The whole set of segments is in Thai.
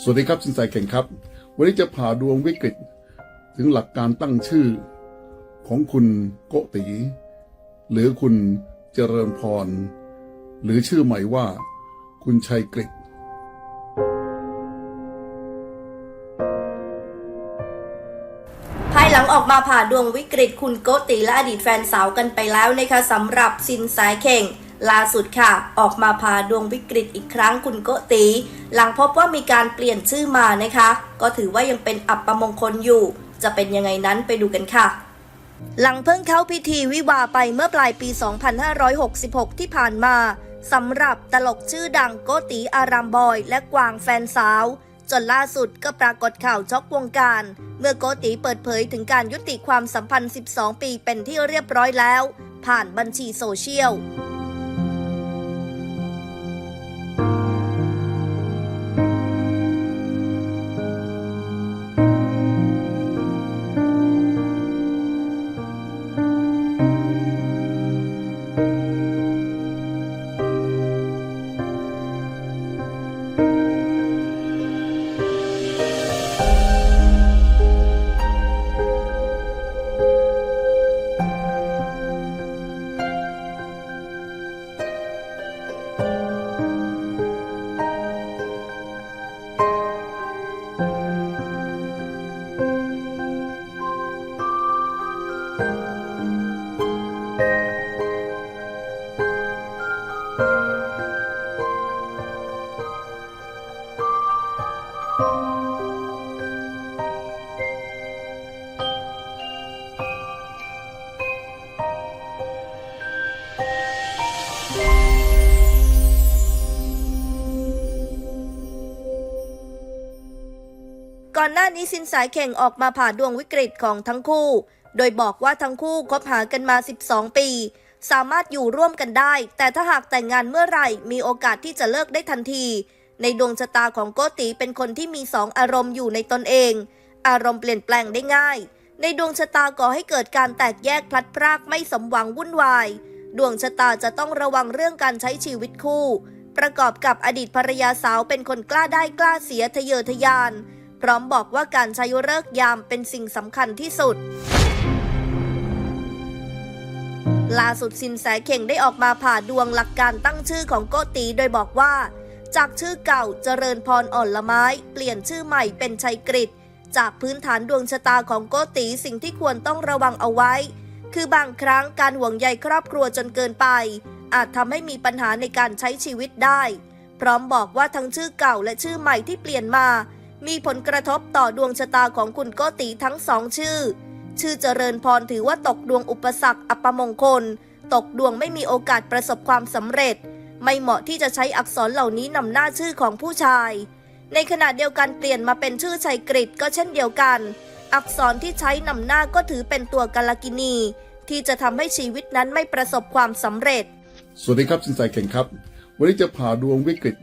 สวัสดีครับสินแสเก่งครับ วันนี้จะผ่าดวงวิกฤต ถึงหลักการตั้งชื่อของคุณโกติ หรือคุณเจริญพร หรือชื่อใหม่ว่า คุณชัยกฤษภายหลังออกมาผ่าดวงวิกฤตคุณโกติและอดีตแฟนสาวกันไปแล้วนะคะสำหรับสินสายเข่ง ล่าสุดค่ะ ออกมาผ่าดวงวิกฤตอีกครั้งคุณโกติหลังพบว่ามีการเปลี่ยนชื่อมานะคะ ก็ถือว่ายังเป็นอัปมงคลอยู่ จะเป็นยังไงนั้นไปดูกันค่ะ หลังเพิ่งเข้าพิธีวิวาไปเมื่อปลายปี 2566 ที่ผ่านมาสำหรับตลกชื่อดังโกติอารามบอย และกวางแฟนสาว จนล่าสุดก็ปรากฏข่าวช็อกวงการ เมื่อโกติเปิดเผยถึงการยุติความสัมพันธ์ 12 ปีเป็นที่เรียบร้อยแล้ว ผ่านบัญชีโซเชียล Música ก่อนหน้านี้สินสายเข่งออกมาผ่าดวงวิกฤตของทั้งคู่ โดยบอกว่าทั้งคู่คบหากันมา 12 ปี สามารถอยู่ร่วมกันได้ แต่ถ้าหากแต่งงานเมื่อไหร่ มีโอกาสที่จะเลิกได้ทันที ในดวงชะตาของโกติเป็นคนที่มีสองอารมณ์อยู่ในตนเอง อารมณ์เปลี่ยนแปลงได้ง่าย ในดวงชะตาก่อให้เกิดการแตกแยกพลัดพรากไม่สมหวังวุ่นวาย ดวงชะตาจะต้องระวังเรื่องการใช้ชีวิตคู่ ประกอบกับอดีตภรรยาสาวเป็นคนกล้าได้กล้าเสียทะเยอทะยาน พร้อมบอกว่าการใช้เลิกษ์ยามเป็นสิ่งสำคัญที่สุดล่าสุดสินแสเข่งได้ออกมาผ่าดวงหลักการตั้งชื่อของโกตีโดยบอกว่า จากชื่อเก่าเจริญพรอ่อนละไม้ เปลี่ยนชื่อใหม่เป็นชัยกฤษจากพื้นฐานดวงชะตาของโกตีสิ่งที่ควรต้องระวังเอาไว้ คือบางครั้งการห่วงใยครอบครัวจนเกินไป อาจทำให้มีปัญหาในการใช้ชีวิตได้ พร้อมบอกว่าทั้งชื่อเก่าและชื่อใหม่ที่เปลี่ยนมา มีผลกระทบต่อดวงชะตาของคุณโกติทั้งสองชื่อ ชื่อเจริญพรถือว่าตกดวงอุปสรรคอัปมงคล ตกดวงไม่มีโอกาสประสบความสำเร็จ ไม่เหมาะที่จะใช้อักษรเหล่านี้นำหน้าชื่อของผู้ชาย ในขณะเดียวกันเปลี่ยนมาเป็นชื่อชัยกฤษก็เช่นเดียวกัน อักษรที่ใช้นำหน้าก็ถือเป็นตัวกาลกินี ที่จะทำให้ชีวิตนั้นไม่ประสบความสำเร็จ สวัสดีครับสินแสเก่งครับ วันนี้จะผ่าดวงวิกฤต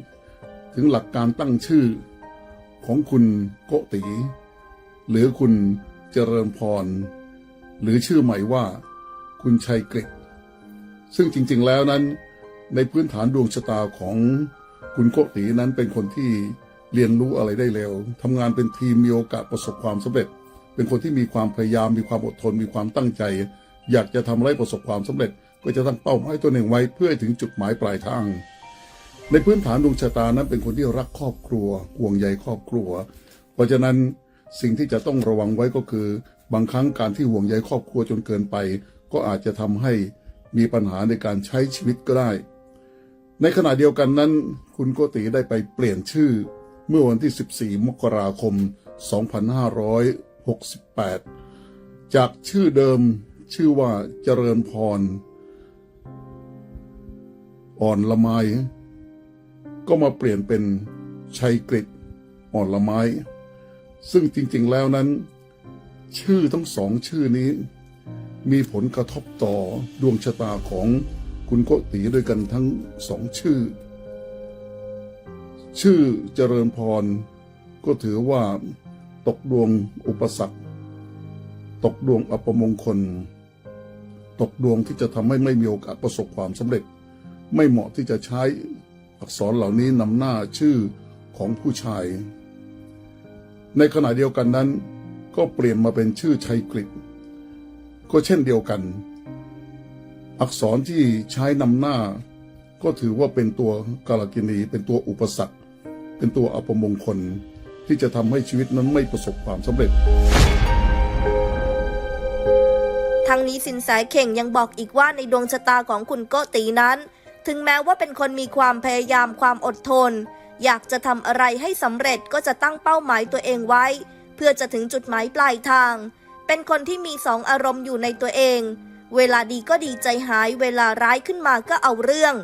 ถึงหลักการตั้งชื่อ ของคุณโกติ หรือคุณเจริญพร หรือชื่อใหม่ว่า คุณชัยกฤษซึ่งจริง ๆ แล้วนั้น ในพื้นฐานดวงชะตาของคุณโกตินั้นเป็นคนที่เรียนรู้อะไรได้เร็วทำงานเป็นทีมมีโอกาสประสบความสำเร็จ เป็นคนที่มีความพยายามมีความอดทน มีความตั้งใจ อยากจะทำอะไรประสบความสำเร็จ ก็จะตั้งเป้าหมายตัวหนึ่งไว้เพื่อถึงจุดหมายปลายทาง ในพื้นฐานดวงชะตานั้นเป็นคนที่รักครอบครัวห่วงใยครอบครัว เพราะฉะนั้นสิ่งที่จะต้องระวังไว้ก็คือ บางครั้งการที่ห่วงใยครอบครัวจนเกินไป ก็อาจจะทำให้มีปัญหาในการใช้ชีวิตก็ได้ ในขณะเดียวกันนั้น คุณโกติได้ไปเปลี่ยนชื่อ เมื่อวันที่ 14 มกราคม 2568 จากชื่อเดิมชื่อว่าเจริญพร อ่อนละไม้ก็มาเปลี่ยนเป็นชัยกฤษอ่อนละไม้ ซึ่งจริงๆแล้วนั้น ชื่อทั้งสองชื่อนี้ มีผลกระทบต่อดวงชะตาของ คุณโกติด้วยกันทั้งสองชื่อ ชื่อเจริญพร ก็ถือว่า ตกดวงอุปสรรค ตกดวงอัปมงคล ตกดวงที่จะทำให้ไม่มีโอกาสประสบความสำเร็จ ไม่เหมาะที่จะใช้อักษรเหล่านี้นำหน้าชื่อของผู้ชาย ในขณะเดียวกันนั้น ก็เปลี่ยนมาเป็นชื่อชัยกฤษก็เช่นเดียวกัน อักษรที่ใช้นำหน้า ก็ถือว่าเป็นตัวกาลกินีเป็นตัวอุปสรรค เป็นตัวอัปมงคล ที่จะทำให้ชีวิตนั้นไม่ประสบความสำเร็จ ทั้งนี้สินแสเข่งยังบอกอีกว่าในดวงชะตาของคุณโกตีนั้น ถึงแม้ว่าเป็นคนมีความพยายามความอดทน อยากจะทำอะไรให้สำเร็จก็จะตั้งเป้าหมายตัวเองไว้ เพื่อจะถึงจุดหมายปลายทาง เป็นคนที่มีสองอารมณ์อยู่ในตัวเอง เวลาดีก็ดีใจหายเวลาร้ายขึ้นมาก็เอาเรื่อง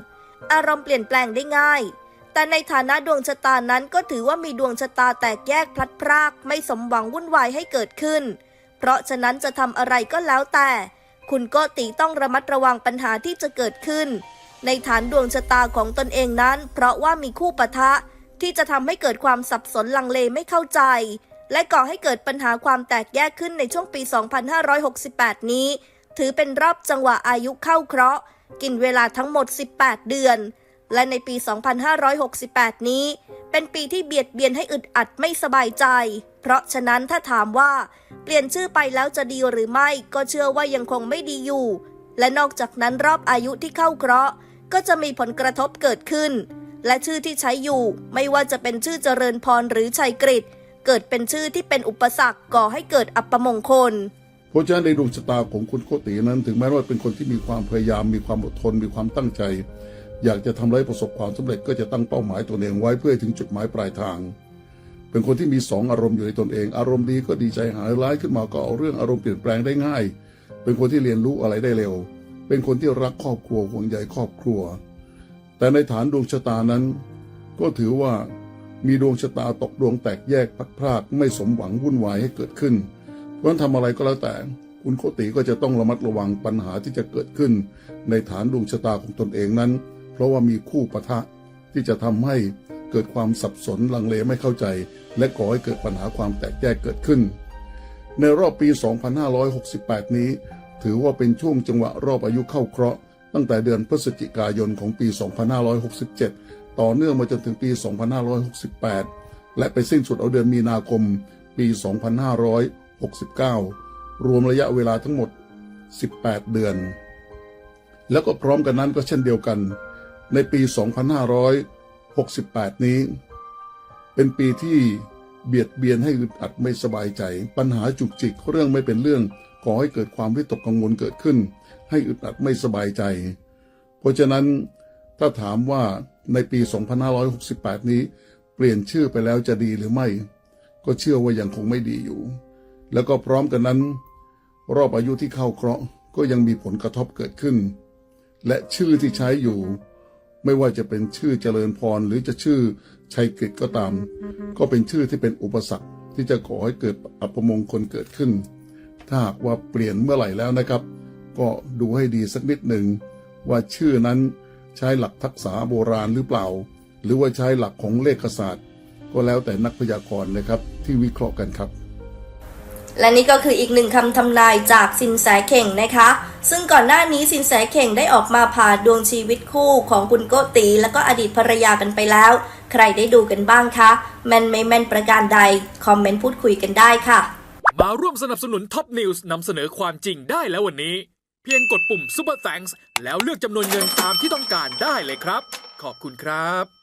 อารมณ์เปลี่ยนแปลงได้ง่าย แต่ในฐานะดวงชะตานั้นก็ถือว่ามีดวงชะตาแตกแยกพลัดพรากไม่สมหวังวุ่นวายให้เกิดขึ้น เพราะฉะนั้นจะทำอะไรก็แล้วแต่ คุณโกติต้องระมัดระวังปัญหาที่จะเกิดขึ้น ในฐานดวงชะตาของตนเองนั้น เพราะว่ามีคู่ปะทะ ที่จะทำให้เกิดความสับสนลังเลไม่เข้าใจและก่อให้เกิดปัญหาความแตกแยกขึ้นในช่วงปี 2568 นี้ ถือเป็นรอบจังหวะอายุเข้าเคราะห์ กินเวลาทั้งหมด 18 เดือน และในปี 2568 นี้ เป็นปีที่เบียดเบียนให้อึดอัดไม่สบายใจ เพราะฉะนั้นถ้าถามว่าเปลี่ยนชื่อไปแล้วจะดีหรือไม่ก็เชื่อว่ายังคงไม่ดีอยู่ และนอกจากนั้นรอบอายุที่เข้าเคราะห์ ก็จะมีผลกระทบเกิดขึ้น และชื่อที่ใช้อยู่ไม่ว่าจะเป็นชื่อเจริญพรหรือชัยกฤษเกิดเป็นชื่อที่เป็นอุปสรรคก่อให้เกิดอัปมงคล เพราะฉะนั้นในดวงชะตาของคุณโกตินั้น ถึงแม้ว่าเป็นคนที่มีความพยายาม มีความอดทน มีความตั้งใจ อยากจะทำไรให้ประสบความสำเร็จก็จะตั้งเป้าหมายตัวเองไว้เพื่อถึงจุดหมายปลายทาง เป็นคนที่มีสองอารมณ์อยู่ในตนเอง อารมณ์ดีก็ดีใจหายร้ายขึ้นมาก็เอาเรื่องอารมณ์เปลี่ยนแปลงได้ง่าย เป็นคนที่เรียนรู้อะไรได้เร็ว เป็นคนที่รักครอบครัวห่วงใยครอบครัว แต่ในฐานดวงชะตานั้น ก็ถือว่ามีดวงชะตาตกดวงแตกแยกพัดพรากไม่สมหวังวุ่นวายให้เกิดขึ้น เพราะนั้นทำอะไรก็แล้วแต่ คุณโคติก็จะต้องระมัดระวังปัญหาที่จะเกิดขึ้น ในฐานดวงชะตาของตนเองนั้น เพราะว่ามีคู่ปะทะที่จะทำให้เกิดความสับสนลังเลไม่เข้าใจ และก่อให้เกิดปัญหาความแตกแยกเกิดขึ้น ในรอบปี 2568 นี้ ถือว่าเป็นช่วงจังหวะรอบอายุเข้าเคราะห์ตั้งแต่เดือนพฤศจิกายนของปี 2567 ต่อเนื่องมาจนถึงปี 2568 และไปสิ้นสุดเอาเดือนมีนาคมปี 2569 รวมระยะเวลาทั้งหมด 18 เดือน แล้วก็พร้อมกันนั้นก็เช่นเดียวกัน ในปี 2568 นี้ เป็นปีที่เบียดเบียนให้อึดอัดไม่สบายใจ ปัญหาจุกจิกเรื่องไม่เป็นเรื่องก่อให้เกิดความวิตกกังวลเกิดขึ้น ให้อึดอัดไม่สบายใจ เพราะฉะนั้นถ้าถามว่าในปี 2568 นี้ เปลี่ยนชื่อไปแล้วจะดีหรือไม่ ก็เชื่อว่ายังคงไม่ดีอยู่ แล้วก็พร้อมกันนั้น รอบอายุที่เข้าเคราะห์ก็ยังมีผลกระทบเกิดขึ้น และชื่อที่ใช้อยู่ ไม่ว่าจะเป็นชื่อเจริญพรหรือจะชื่อชัยกฤษก็ตาม ก็เป็นชื่อที่เป็นอุปสรรคที่จะก่อให้เกิดอัปมงคลเกิดขึ้น ถ้าหากว่าเปลี่ยนเมื่อไหร่แล้วนะครับ ก็ดูให้ดีสักนิดหนึ่งว่าชื่อนั้นใช้หลักทักษะโบราณหรือเปล่า หรือว่าใช้หลักของเลขศาสตร์ ก็แล้วแต่นักพยากรณ์นะครับที่วิเคราะห์กันครับ และนี่ก็คืออีกหนึ่งคำทำนายจากสินแสเข่งนะคะ ซึ่งก่อนหน้านี้สินแสเข่งได้ออกมาผ่าดวงชีวิตคู่ของคุณโกตี แล้วก็อดีตภรรยากันไปแล้ว ใครได้ดูกันบ้างคะ แม่นไม่แม่นประการใด คอมเมนต์พูดคุยกันได้ค่ะ มาร่วมสนับสนุนท็อปนิวส์นำเสนอความจริงได้แล้ววันนี้ เพียงกดปุ่ม Super Thanks แล้วเลือกจำนวนเงินตามที่ต้องการได้เลยครับ ขอบคุณครับ